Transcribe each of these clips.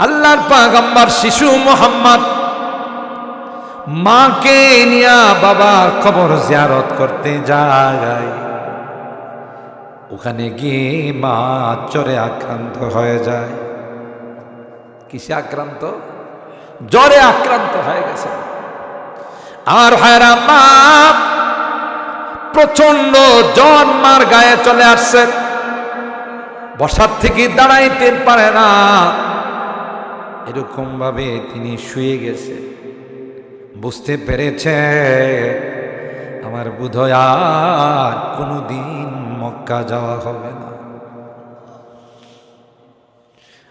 আল্লাহর পাগম্বর শিশু মোহাম্মদ মাকে নিয়া বাবার খবর জিয়ারত করতে যায়। ওখানে গিয়ে মা জ্বরে আক্রান্ত হয়ে যায়। কিসে আক্রান্ত? জ্বরে আক্রান্ত হয়ে গেছে। আর হায়রা মা প্রচণ্ড জ্বর মার গায়ে চলে আসছে। বসার থেকে দাঁড়াইতে পারে না। এরকম ভাবে তিনি শুয়ে গেছে। বুঝতে পেরেছে? আমার বোধহয় আর কোনোদিন মক্কা যাওয়া হবে না।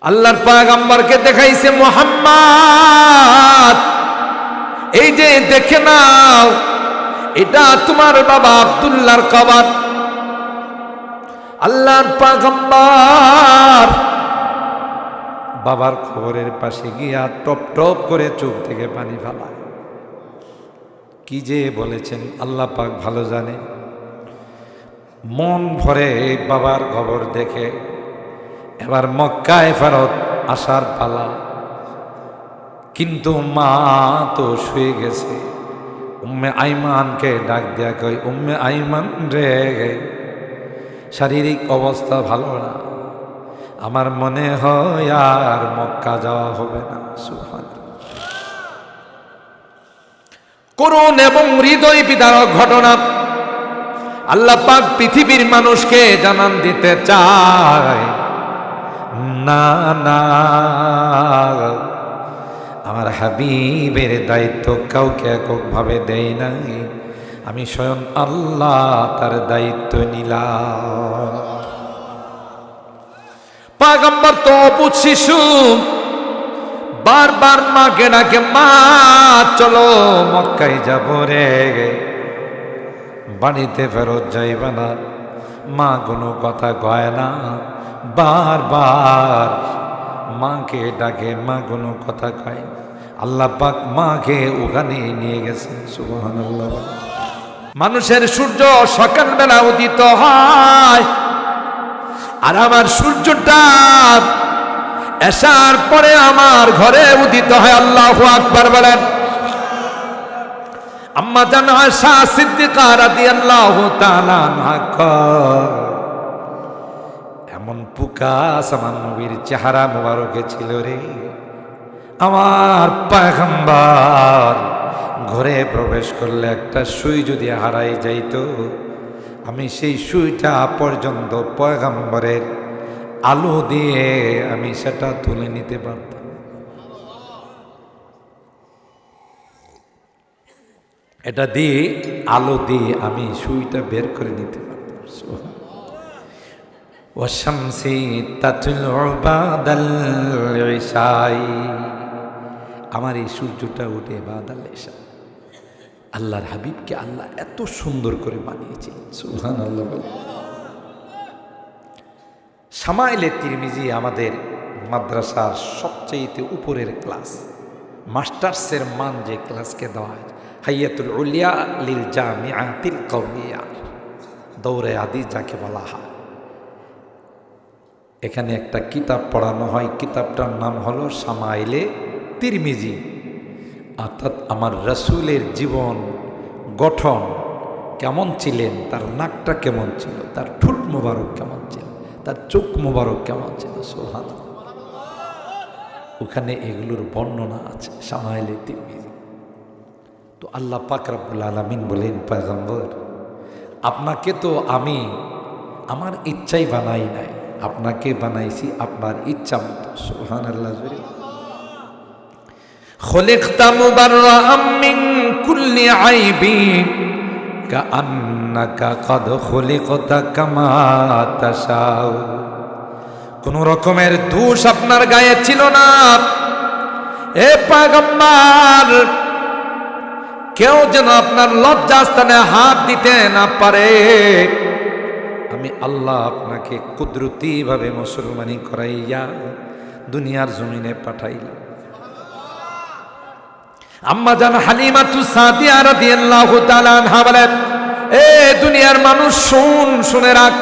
আল্লাহর পাগাম্বারকে দেখাইছে মোহাম্মদ। এই যে দেখে নাও, এটা তোমার বাবা আব্দুল্লাহর কবার। আল্লাহর পাগম্বার বাবার খবরের পাশে গিয়া টপ টপ করে চোখ থেকে পানি ফেলায়। কি যে বলেছেন, আল্লাহ পাক ভালো জানে। মন ভরে বাবার খবর দেখে, এবার মক্কায় ফেরত আসার পালা। কিন্তু মা তো শুয়ে গেছে। উম্মে আইমানকে ডাক দেয়া কই উম্মে আইমান রে শারীরিক অবস্থা ভালো না। আমার মনে হয় আর মক্কা যাওয়া হবে না করুণ এবং হৃদয় বিদারক ঘটনা। আল্লাহ পাক পৃথিবীর মানুষকে জানান দিতে চায়, না না, আমার হাবিবের দায়িত্ব কাউকে এককভাবে দেয় নাই। আমি স্বয়ং আল্লাহ তার দায়িত্ব নিলাম। পাগম্বর তো অপুত শিশু। বারবার মাকে ডাকে মা, চলো মক্কায় যাব রে। বাড়িতে ফেরত যাইবে না। মা কোনো কথা কয় না। বারবার মাকে ডাকে, মা, কোনো কথা কয় আল্লাহ পাক মাকে ওখানে নিয়ে গেছেন সুবহান মানুষের সূর্য সকালবেলা উদিত হয়। আর আমার সূর্যটা এসার পরে আমার ঘরে উদিত হয়, আল্লাহ আকবার বলেন। আম্মা জান আয়সা সিদ্দিকা রাদিয়াল্লাহু তাআলা এমন পুকাস আমার নবীর চেহারা মোবারকে ছিল রে। আমার পায়গাম্বার ঘরে প্রবেশ করলে একটা সুই যদি হারাই যাইতো আমি সেই সুইটা পর্যন্ত পয়গাম্বরের আলো দিয়ে আমি সেটা তুলে নিতে পারতাম। এটা দিয়ে, আলো দিয়ে আমি সুইটা বের করে নিতে পারতাম। ওয়াশামসি তাতলু বাদাল আমার এই সূর্যটা উঠে বাদাল ইশা আল্লাহর হাবিবকে আল্লাহ এত সুন্দর করে বানিয়েছিলেন সুবহান আল্লাহ সামাইলে তিরমিজি আমাদের মাদ্রাসার সবচেয়ে উপরের ক্লাস। মাস্টার্সের মান যে ক্লাসকে দেওয়া হয়, হাইয়াতুল উলিয়া লিল জামিআতিল কওমিয়া। দৌড়ে আদি যাকে বলা হয়। এখানে একটা কিতাব পড়ানো হয়, কিতাবটার নাম হলো সামাইলে তিরমিজি। অর্থাৎ আমার রসুলের জীবন গঠন কেমন ছিলেন, তার নাকটা কেমন ছিল, তার ঠুট মোবারক কেমন ছিল, তার চোখ মোবারক কেমন ছিল সোহান ওখানে এগুলোর বর্ণনা আছে সামাইলে তিরমিজি। তো আল্লাহ পাক রব্বুল আলমিন বলেন, পয়গম্বর, আপনাকে তো আমি আমার ইচ্ছাই বানাই নাই, আপনাকে বানাইছি আপনার ইচ্ছা মতো সোহান আল্লাহ خلقت مبرأ من كل عيب كأنك قد خلقت كما تشاء কোন রকমের দোষ আপনার গায়ে ছিল না এ পাগম্বার কেউ যেন আপনার লজ্জাস্থানে হাত দিতে না পারে আমি আল্লাহ আপনাকে কুদরতি ভাবে মুসলমানি করাইয়া দুনিয়ার জমিনে পাঠাইলাম আম্মা জান তু সাদিয়া রাদিয়াল্লাহু তাআলা এ দুনিয়ার মানুষ, শুন, শুনে রাখ।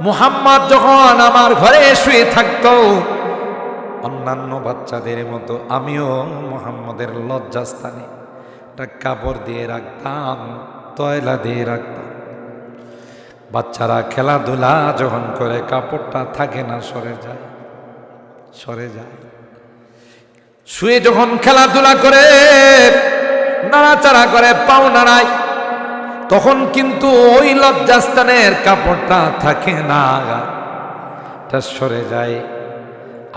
মুহাম্মদ যখন আমার ঘরে শুয়ে থাকতো, অন্যান্য বাচ্চাদের মতো আমিও মোহাম্মদের লজ্জাস্থানে একটা কাপড় দিয়ে রাখতাম, তয়লা দিয়ে রাখতাম। বাচ্চারা খেলাধুলা যখন করে, কাপড়টা থাকে না, সরে যায় সরে যায়। শুয়ে যখন খেলাধুলা করে, নাড়াচাড়া করে, পাও নাড়ায়, তখন কিন্তু ওই লজ্জাস্থানের কাপড়টা থাকে না। তা সরে যায়।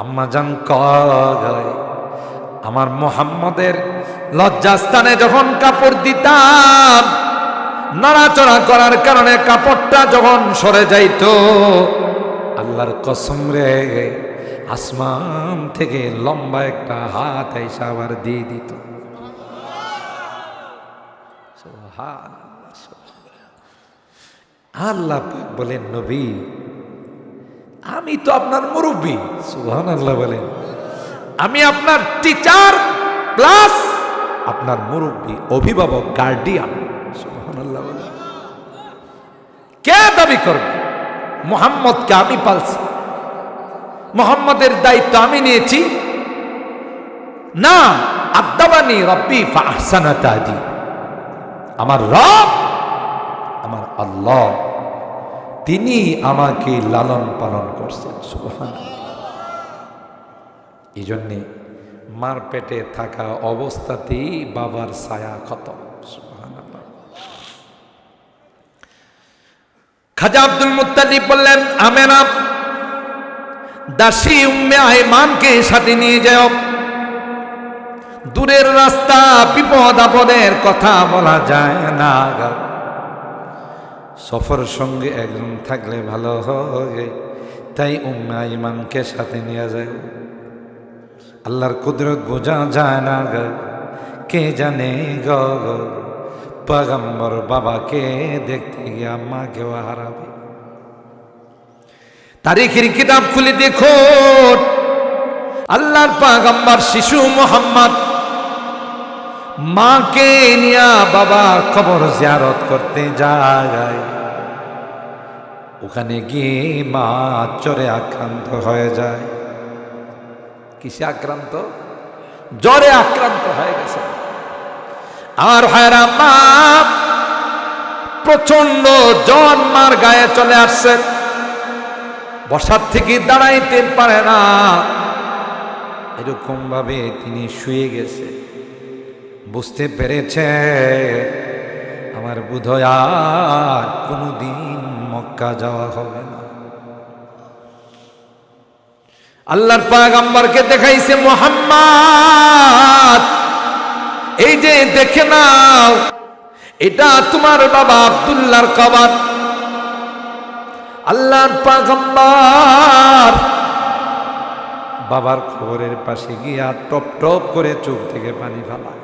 আম্মা জান কয়, আমার মোহাম্মদের লজ্জাস্থানে যখন কাপড় দিতাম, নড়াচড়া করার কারণে কাপড়টা যখন সরে যাইতো, আল্লাহর কসম রে আসমান থেকে লম্বা একটা হাত এসে আবার দিয়ে দিত। আল্লাহ বলেন, নবী, আমি তো আপনার মুরব্বী। সুহান আল্লাহ বলেন, আমি আপনার টিচার প্লাস আপনার মুরব্বী, অভিভাবক গার্ডিয়ান সুহান আল্লাহ বলেন। কে দাবি করবে? মোহাম্মদকে আমি পালছি। মোহাম্মদের দায়িত্ব আমি নিয়েছি। না, আদাবানি রব্বি ফাহসানা তাদি। আমার রব, আমার আল্লাহ, তিনি আমাকে লালন পালন করছেন সুবহান এই জন্যে মার পেটে থাকা অবস্থাতেই বাবার ছায়া খতম। খাজা আব্দুল মুত্তালিব বললেন, আমেনা দাসী উম্মে আইমানকে সাথে নিয়ে যাও। দূরের রাস্তা বিপদ আপদের কথা বলা যায় না সফর সঙ্গে একজন থাকলে ভালো হয়, তাই উম্মে ইমানকে সাথে নিয়ে যায় আল্লাহর কুদরত বোঝা যায় না গ, কে জানে গ পগম্বর বাবাকে দেখতে গিয়া মাকেও হারাবে। তারিখের কিতাব খুলে দেখো। আল্লাহর পাগম্বর শিশু মোহাম্মদ মাকে নিয়া বাবার খবর জিয়ারত করতে যায়। ওখানে গিয়ে মা জ্বরে আক্রান্ত হয়ে যায়। কিসে আক্রান্ত? জ্বরে আক্রান্ত হয়ে গেছে। আর হায়রা মা প্রচণ্ড জ্বর মার গায়ে চলে আসছে। বসার থেকে দাঁড়াইতে পারে না। এরকম ভাবে তিনি শুয়ে গেছে। বুঝতে পেরেছে? আমার বোধহয় আর কোনোদিন মক্কা যাওয়া হবে না। আল্লাহর পাগাম্বারকে দেখাইছে, মোহাম্মদ, এই যে দেখে নাও, এটা তোমার বাবা আব্দুল্লাহর কবাত আল্লাহর পাগম্বর। বাবার খবরের পাশে গিয়া টপ টপ করে চোখ থেকে পানি ফেলায়।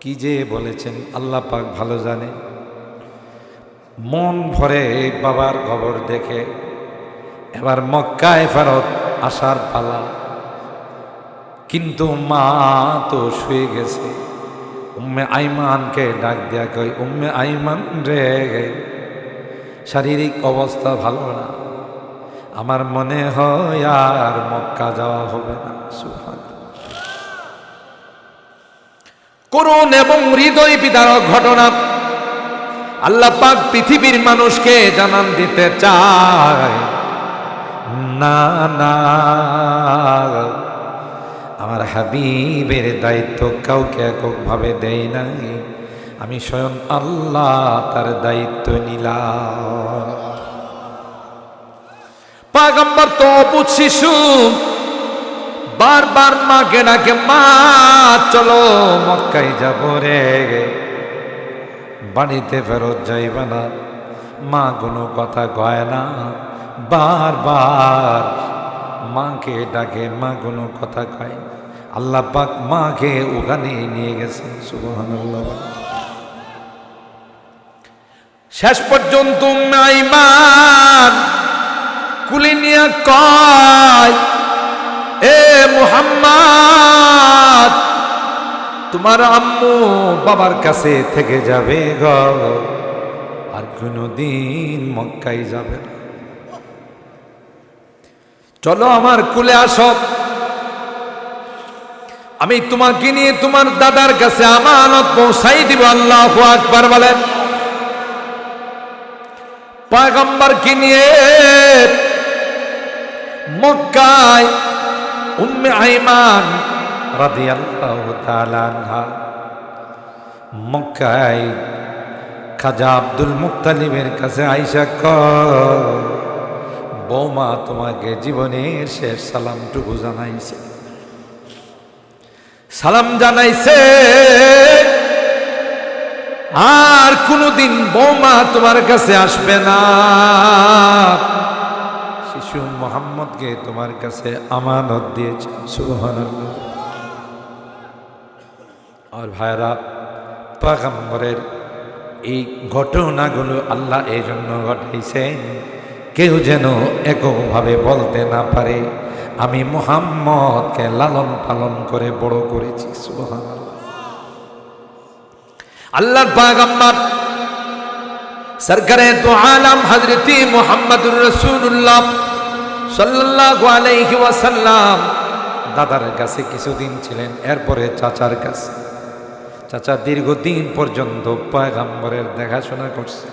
কি যে বলেছেন, আল্লাহ পাক ভালো জানে। মন ভরে বাবার খবর দেখে, এবার মক্কায় ফেরত আসার পালা। কিন্তু মা তো শুয়ে গেছে। উম্মে আইমানকে ডাক দেয়া কই উম্মে আইমান রে শারীরিক অবস্থা ভালো না। আমার মনে হয় আর মক্কা যাওয়া হবে না। করুণ এবং হৃদয় বিদারক ঘটনা। আল্লাহ পাক পৃথিবীর মানুষকে জানান দিতে চায়, না না। আমার হাবিবের দায়িত্ব কাউকে এককভাবে দেয় নাই। আমি স্বয়ং আল্লাহ তার দায়িত্ব নিলাম। পাগম্বর তো অপুত শিশু, বারবার মাকে ডাকে মা, চলো মক্কাই যাব রে। বাড়িতে ফেরত যাইবে না, মা কোনো কথা কয় না। বারবার মাকে ডাকে, মা কোনো কথা কয়। আল্লাহ পাক মাকে ওখানে নিয়ে গেছেন, সুবহানাল্লাহ। শেষ পর্যন্ত নাইমান কুলি নিয়ে কয়, এ মুহাম্মদ, তোমার আম্মু বাবার কাছে থেকে যাবে গ। আর কোনোদিন মক্কাই যাবে না। চলো আমার কুলে আসো। আমি তোমাকে নিয়ে তোমার দাদার কাছে আমানত পৌঁছাই দিব, আল্লাহ আকবার বলেন। পাগম্বরকে নিয়ে? মক্কায় উম্মে আইমান রাদিয়াল্লাহু তাআলা আনহা। মক্কায় খাজা আব্দুল মুক্তালিবের কাছে আইসা ক বৌমা তোমাকে জীবনের শেষ সালামটুকু জানাইছে। সালাম জানাইছে। আর কোনদিন বৌমা তোমার কাছে আসবে না। শিশু মোহাম্মদকে তোমার কাছে আমানত দিয়েছে। সুবহানাল্লাহ। আর ভাইরা পাগম্বরের এই ঘটনাগুলো আল্লাহ এই জন্য ঘটাইছেন। কেউ যেন একভাবে বলতে না পারে, আমি মোহাম্মদকে লালন পালন করে বড় করেছি। সুবহানাল্লাহ। আল্লাহর পাগম্বর। সরকারে তো আলম হজরতি মোহাম্মদুর রসুল্লাহ সাল্লাহ আলাইহি ওয়াসাল্লাম। দাদার কাছে কিছুদিন ছিলেন, এরপরে চাচার কাছে। চাচা দীর্ঘদিন পর্যন্ত পায়গাম্বরের দেখাশোনা করছে।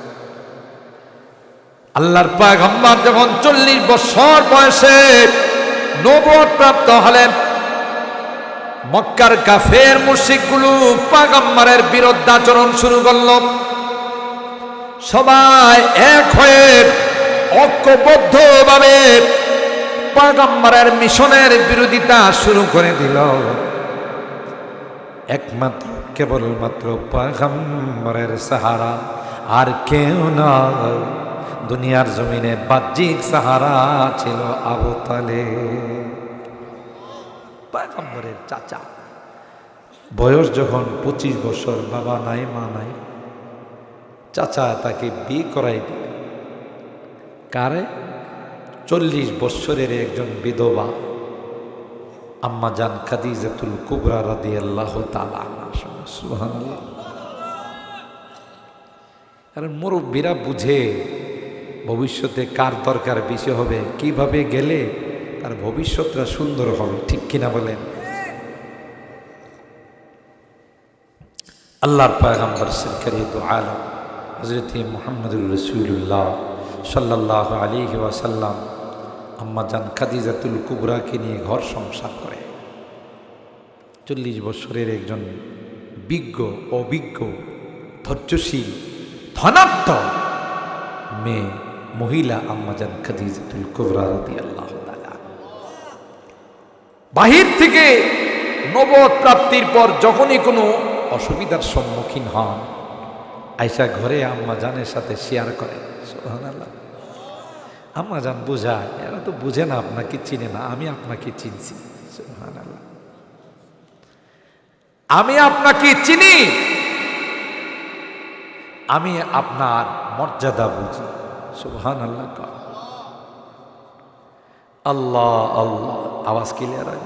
আল্লাহর পায়গাম্বর যখন চল্লিশ বছর বয়সে নবদ প্রাপ্ত হলেন মক্কার কাফের মুশিকগুলো পাগাম্বারের বিরুদ্ধাচরণ শুরু করল। সবাই এক হয়ে ঐক্যবদ্ধভাবে পাগাম্বারের মিশনের বিরোধিতা শুরু করে দিল। একমাত্র, কেবলমাত্র পাগাম্বারের সাহারা, আর কেউ না দুনিয়ার জমিনে বাহ্যিক সাহারা ছিল আবু তালে পায়গম্বরের চাচা। বয়স যখন পঁচিশ বছর, বাবা নাই, মা নাই, চাচা তাকে বিয়ে করাই দিল কারে? চল্লিশ বৎসরের একজন বিধবা, আম্মা জান খাদিজাতুল কুবরা রাদি আল্লাহ কারণ মুরব্বীরা বুঝে ভবিষ্যতে কার দরকার বেশি হবে, কীভাবে গেলে তার ভবিষ্যৎটা সুন্দর হবে, ঠিক কিনা বলেন? আল্লাহর পায়গাম্বর সরকারি তো আলম হজরত মোহাম্মদুর রসুল্লাহ সাল্লাহ আলী ওয়াসাল্লাম, আম্মা জান খাদিজাতুল কুবরাকে নিয়ে ঘর সংসার করে। চল্লিশ বছরের একজন বিজ্ঞ অভিজ্ঞ ধৈর্যশীল, ধনাত্ম মেয়ে মহিলা আম্মাজান খাদিজাতুল কুবরা রাদি বাহির থেকে নবদ প্রাপ্তির পর যখনই কোনো অসুবিধার সম্মুখীন হন আয়সা ঘরে আম্মা জানের সাথে শেয়ার করে। আম্মা জান বোঝায়, এরা তো বুঝে না, আপনাকে চিনে না, আমি আপনাকে চিনছি। আমি আপনাকে চিনি, আমি আপনার মর্যাদা বুঝি। সুবহান আল্লাহ আল্লাহ আল্লাহ। আওয়াজ ক্লিয়ার হয়?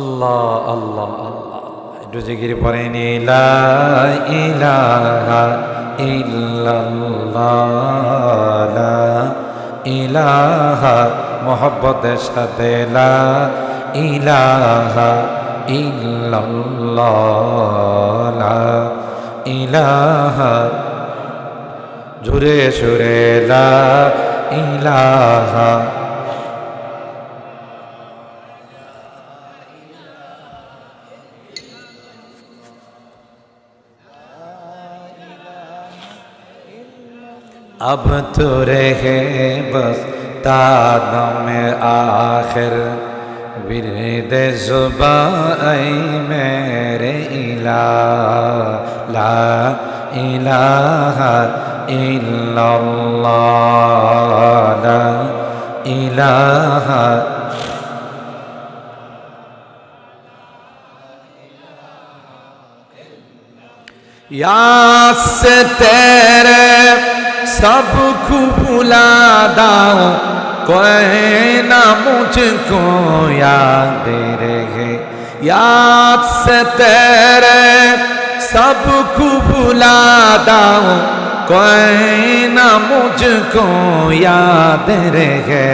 আল্লাহ আল্লাহ আল্লাহ। একটু জিগির পরে নীলা ইলাহা মোহব্বতের সাথে ইলাহা ইল্লাল্লাহ। ইলাহা জুরে সুরে লা ইলাহা अब तो रहे बस तादम आखिर विरद जुबाई मेरे इला ला इलाहा इल्लल्लाह ला इलाहा याद से तेरे सब को भुला दाओ कोई ना मुझको याद रहे याद से तेरे सब को भुला दाओ कोई ना मुझको याद रहे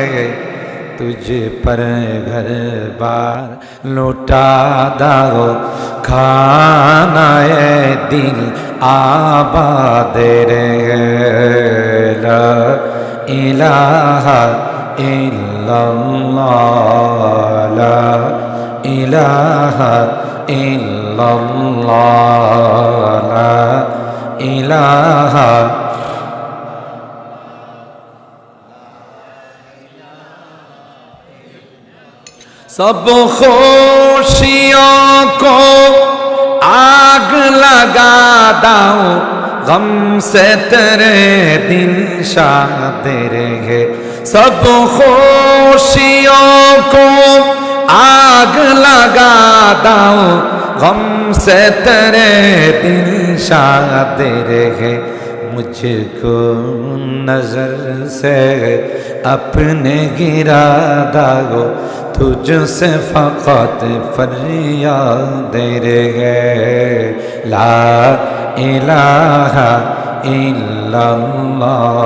तुझ पर घर बार लुटा दाओ खाना ए दिल आबाद रहे ला इलाहा इल्लल्लाह ला ইলাহা ইল্লাল্লাহ লা ইলাহা सब खुशियों को आग लगा दाओ गम से तेरे दिन शाद रहे सब खुशियों को आग लगा दाओ गम से तेरे दिन शाद रहे मुझको नजर से अपने गिरा दागो तुझसे फकत फरियाद रहे ला इलाहा इल्लल्लाह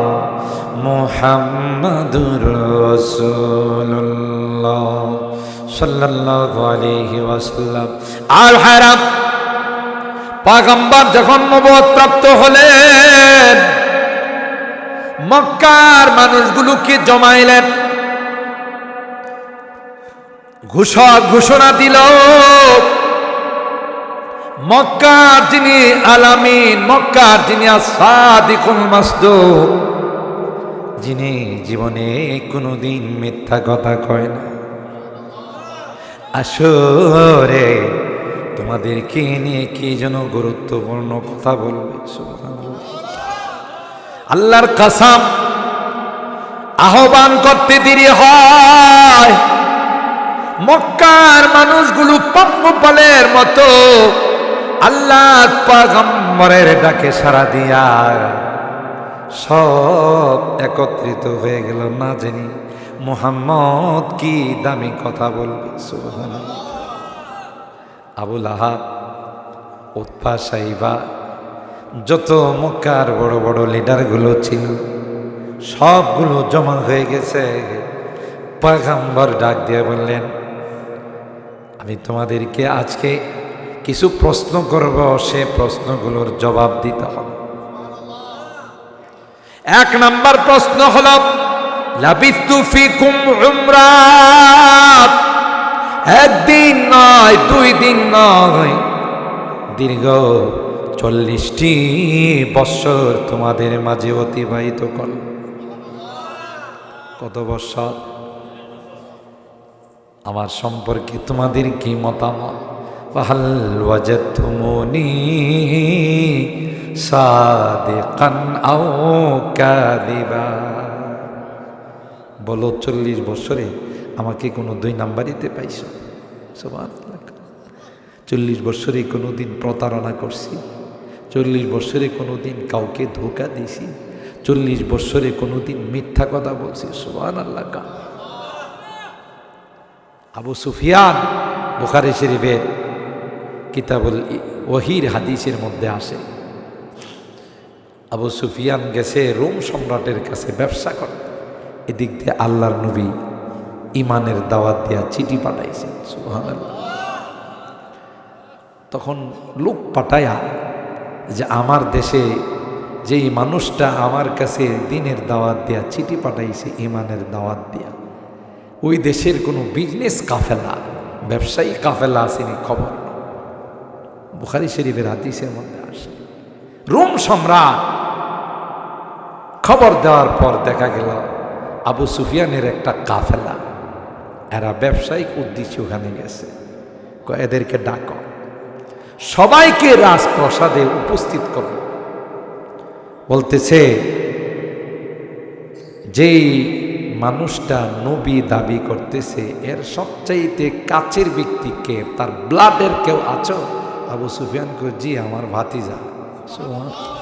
মুহাম্মাদুর রাসূলুল্লাহ সাল্লাল্লাহু আলাইহি ওয়াসাল্লাম। আর হারাম, পাগম্বর যখন নবুয়ত প্রাপ্ত হলেন, মক্কার মানুষগুলোকে জমাইলেন? ঘোষণা ঘোষণা দিল, মক্কার যিনি আলামিন, মক্কার যিনি আসাদিকুল মাসদুক যিনি জীবনে কোনোদিন মিথ্যা কথা কয় না। আসরে তোমাদেরকে নিয়ে কি যেন গুরুত্বপূর্ণ কথা বলবে? আল্লাহর কাসাম আহ্বান করতে দেরি হয়। মক্কার মানুষগুলো পঙ্গপালের মতো আল্লাহ পাগম্বরের ডাকে সারা দিয়া সব একত্রিত হয়ে গেল না জানি। মোহাম্মদ কি দামি কথা বলবে? সুবহানাল্লাহ। আবুল আহাব উৎপা সাইবা, যত মক্কার বড় বড় লিডারগুলো ছিল, সবগুলো জমা হয়ে গেছে। পাগাম্বর ডাক দিয়ে বললেন, আমি তোমাদেরকে আজকে কিছু প্রশ্ন করব, সে প্রশ্নগুলোর জবাব দিতে হবে। এক নাম্বার প্রশ্ন হল একদিন নয়, দুই দিন নয়। দীর্ঘ চল্লিশটি বৎসর তোমাদের মাঝে অতিবাহিত করল। কত বৎসর? আমার সম্পর্কে তোমাদের কি মতামত? ফাহাল আও বলো, চল্লিশ বছরে আমাকে কোনো দুই নাম্বারিতে পাইছ? চল্লিশ বছরে কোনো দিন প্রতারণা করছি। চল্লিশ বছরে কোনো দিন কাউকে ধোকা দিছি। চল্লিশ বছরে কোনো দিন মিথ্যা কথা বলছি। সুবান আল্লাহ আবু সুফিয়ান, বুখারি শরীফের কিতাবুল ওহির হাদিসের মধ্যে আসে। আবু সুফিয়ান গেছে রোম সম্রাটের কাছে ব্যবসা করে এদিক দিয়ে আল্লাহর নবী ইমানের দাওয়াত দিয়া চিঠি পাঠাইছেন সুবহানাল্লাহ। তখন লোক পাঠায়া যে আমার দেশে যেই মানুষটা আমার কাছে দিনের দাওয়াত দেয়া চিঠি পাঠাইছে ইমানের দাওয়াত দিয়া, ওই দেশের কোনো বিজনেস কাফেলা, ব্যবসায়ী কাফেলা আসেনি খবর। বুখারি শরীফের হাদিসের মধ্যে আসে। রোম সম্রাট খবর দেওয়ার পর দেখা গেল আবু সুফিয়ানের একটা কাফেলা। এরা ব্যবসায়িক উদ্দেশ্যে ওখানে গেছে। এদেরকে ডাকো। সবাইকে রাজপ্রসাদে উপস্থিত করল। বলতেছে, যেই মানুষটা নবী দাবি করতেছে, এর সবচাইতে কাছের ব্যক্তিকে তার ব্লাডের কেউ আছো? আবু সুফিয়ান কই জি আমার ভাতিজা। সুবহান-